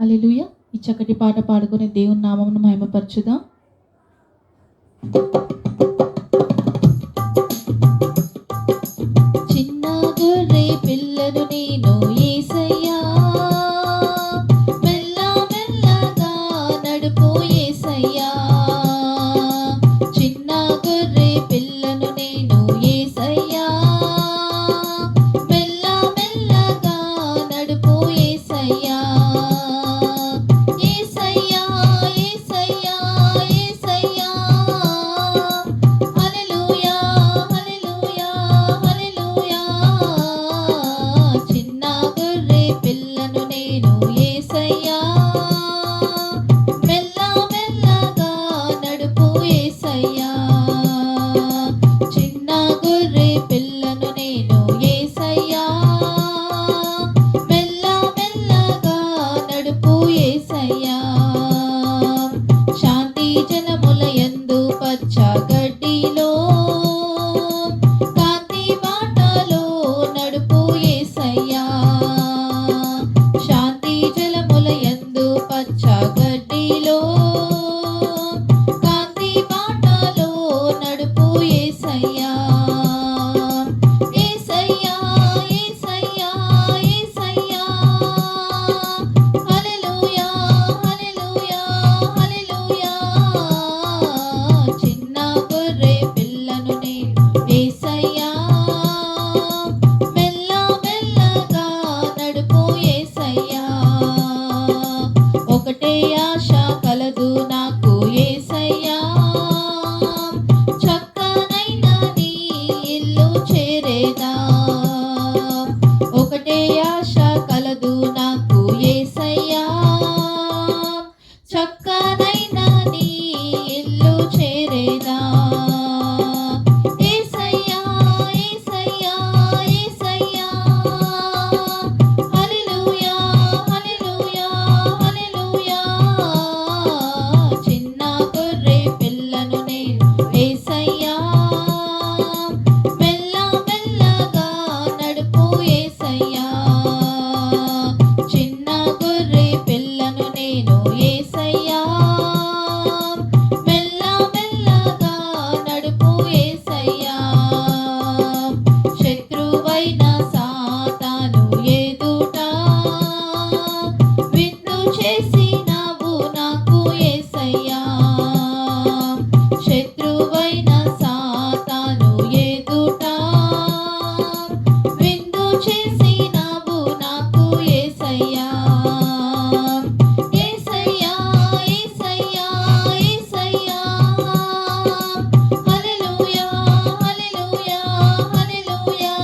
Hallelujah ఈ చక్కటి పాట పాడుకునే దేవుని నామమును మహిమపరచుదాం. చిన్న గొర్రె పిల్లను నేను ఏసయ్యా. మెల్లగా ఏసయ్యా. ఏసయ్యా. చేసినావు నాకు ఏసయ్యా. శత్రువైన సాతాను ఎదుట విందు చేసినావు నాకు ఏసయ్యా. ఏసయ్యా ఏసయ్యా ఏసయ్యా. హల్లెలూయా హల్లెలూయా హల్లెలూయా.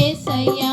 ఏసయ్యా